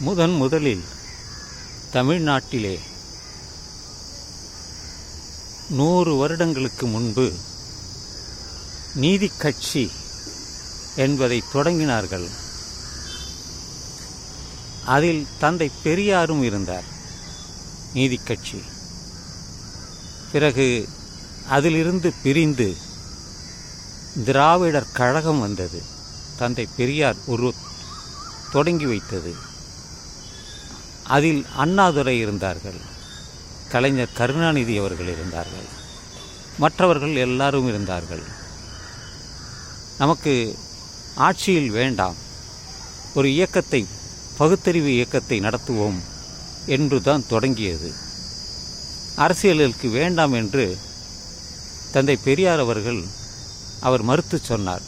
முதன் முதலில் தமிழ்நாட்டிலே நூறு வருடங்களுக்கு முன்பு நீதி கட்சி என்பதை தொடங்கினார்கள். அதில் தந்தை பெரியாரும் இருந்தார் நீதி கட்சி. பிறகு அதிலிருந்து பிரிந்து திராவிடர் கழகம் வந்தது. தந்தை பெரியார் ஒரு தொடங்கி வைத்தது. அதில் அண்ணாதுரை இருந்தார்கள். கலைஞர் கருணாநிதி அவர்கள் இருந்தார்கள். மற்றவர்கள் எல்லாரும் இருந்தார்கள். நமக்கு ஆட்சியில் வேண்டாம். ஒரு இயக்கத்தை பகுத்தறிவு இயக்கத்தை நடத்துவோம் என்று தான் தொடங்கியது. அரசியலுக்கு வேண்டாம் என்று தந்தை பெரியார் அவர்கள் அவர் மறுத்து சொன்னார்.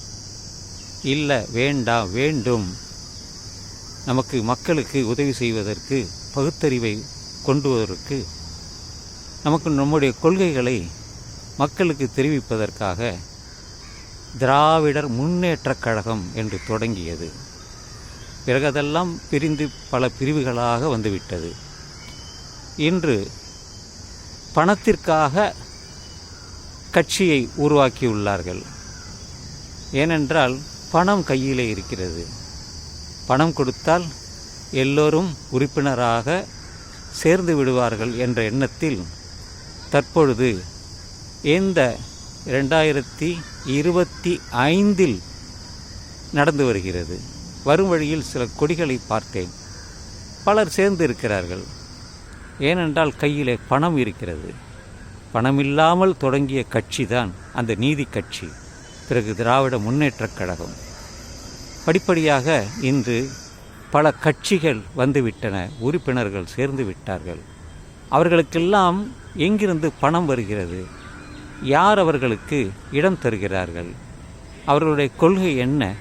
இல்லை வேண்டாம் வேண்டும். நமக்கு மக்களுக்கு உதவி செய்வதற்கு பகுத்தறிவை கொண்டு வருவதற்கு நமக்கு நம்முடைய கொள்கைகளை மக்களுக்கு தெரிவிப்பதற்காக திராவிடர் முன்னேற்றக் கழகம் என்று தொடங்கியது. பிறகு அதெல்லாம் பிரிந்து பல பிரிவுகளாக வந்துவிட்டது. இன்று பணத்திற்காக கட்சியை உருவாக்கியுள்ளார்கள். ஏனென்றால் பணம் கையிலே இருக்கிறது. பணம் கொடுத்தால் எல்லோரும் உறுப்பினராக சேர்ந்து விடுவார்கள் என்ற எண்ணத்தில் தற்பொழுது இந்த ரெண்டாயிரத்தி இருபத்தி ஐந்தில் நடந்து வருகிறது. வரும் வழியில் சில கொடிகளை பார்த்தேன். பலர் சேர்ந்து இருக்கிறார்கள். ஏனென்றால் கையிலே பணம் இருக்கிறது. பணமில்லாமல் தொடங்கிய கட்சி தான் அந்த நீதி கட்சி. பிறகு திராவிட முன்னேற்றக் கழகம். படிப்படியாக இன்று பல கட்சிகள் வந்துவிட்டன உறுப்பினர்கள் சேர்ந்து விட்டார்கள். அவர்களுக்கெல்லாம் எங்கிருந்து பணம் வருகிறது? யார் அவர்களுக்கு இடம் தருகிறார்கள்? அவர்களுடைய கொள்கை என்ன?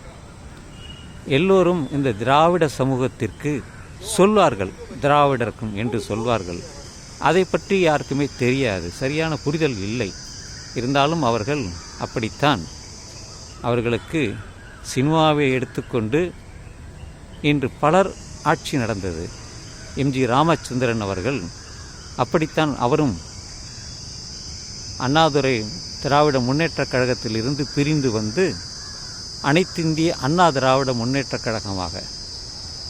எல்லோரும் இந்த திராவிட சமூகத்திற்கு சொல்வார்கள் திராவிடர்க்கும் என்று சொல்வார்கள். அதை பற்றி யாருக்குமே தெரியாது சரியான புரிதல் இல்லை. இருந்தாலும் அவர்கள் அப்படித்தான். அவர்களுக்கு சினிமாவை எடுத்துக்கொண்டு இன்று பலர் ஆட்சி நடந்தது. எம்ஜி ராமச்சந்திரன் அவர்கள் அப்படித்தான் அவரும் அண்ணாதுரை திராவிட முன்னேற்றக் கழகத்திலிருந்து பிரிந்து வந்து அனைத்திந்திய அண்ணா திராவிட முன்னேற்றக் கழகமாக.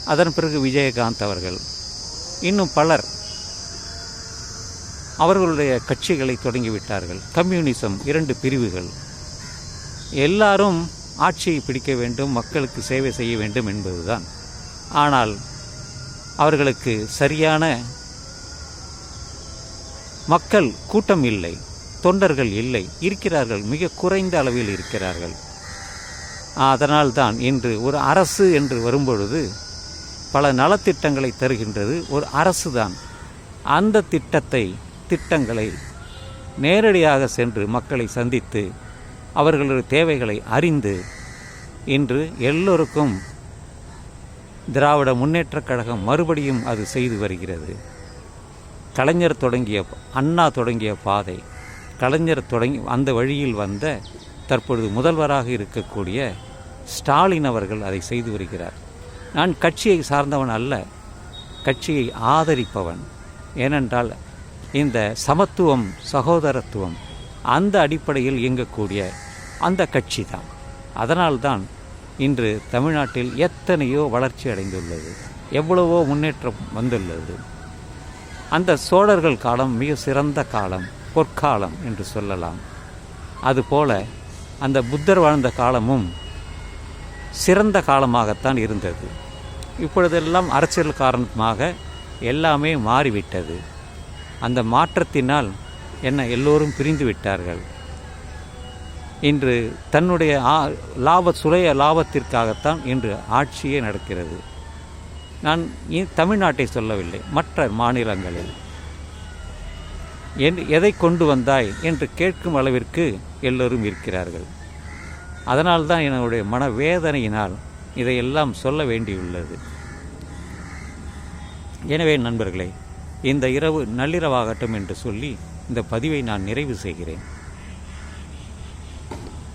அதன் பிறகு விஜயகாந்த் அவர்கள். இன்னும் பலர் அவர்களுடைய கட்சிகளை தொடங்கிவிட்டார்கள். கம்யூனிசம் இரண்டு பிரிவுகள். எல்லாரும் ஆட்சியை பிடிக்க வேண்டும் மக்களுக்கு சேவை செய்ய வேண்டும் என்பதுதான். ஆனால் அவர்களுக்கு சரியான மக்கள் கூட்டம் இல்லை தொண்டர்கள் இல்லை இருக்கிறார்கள் மிக குறைந்த அளவில் இருக்கிறார்கள். அதனால்தான் இன்று ஒரு அரசு என்று வரும்பொழுது பல நலத்திட்டங்களை தருகின்றது ஒரு அரசு தான் அந்த திட்டத்தை திட்டங்களை நேரடியாக சென்று மக்களை சந்தித்து அவர்களுடைய தேவைகளை அறிந்து இன்று எல்லோருக்கும் திராவிட முன்னேற்றக் கழகம் மறுபடியும் அது செய்து வருகிறது. கலைஞர் தொடங்கிய அண்ணா தொடங்கிய பாதை கலைஞர் தொடங்கி அந்த வழியில் வந்த தற்பொழுது முதல்வராக இருக்கக்கூடிய ஸ்டாலின் அவர்கள் அதை செய்து வருகிறார். நான் கட்சியை சார்ந்தவன் அல்ல கட்சியை ஆதரிப்பவன். ஏனென்றால் இந்த சமத்துவம் சகோதரத்துவம் அந்த அடிப்படையில் இயங்கக்கூடிய அந்த கட்சி தான் அதனால்தான் இன்று தமிழ்நாட்டில் எத்தனையோ வளர்ச்சி அடைந்துள்ளது எவ்வளவோ முன்னேற்றம் வந்துள்ளது. அந்த சோழர்கள் காலம் மிக சிறந்த காலம் பொற்காலம் என்று சொல்லலாம். அதுபோல அந்த புத்தர் வாழ்ந்த காலமும் சிறந்த காலமாகத்தான் இருந்தது. இப்பொழுதெல்லாம் அரசியல் காரணமாக எல்லாமே மாறிவிட்டது. அந்த மாற்றத்தினால் என்ன எல்லோரும் பிரிந்து விட்டார்கள். இன்று தன்னுடைய ஆ- லாப சுய லாபத்திற்காகத்தான் இன்று ஆட்சியே நடக்கிறது. நான் தமிழ்நாட்டை சொல்லவில்லை மற்ற மாநிலங்களில். என் எதை கொண்டு வந்தாய் என்று கேட்கும் அளவிற்கு எல்லோரும் இருக்கிறார்கள். அதனால்தான் என்னுடைய மனவேதனையினால் இதையெல்லாம் சொல்ல வேண்டியுள்ளது. எனவே நண்பர்களே இந்த இரவு நள்ளிரவாகட்டும் என்று சொல்லி இந்த பதிவை நான் நிறைவு செய்கிறேன்.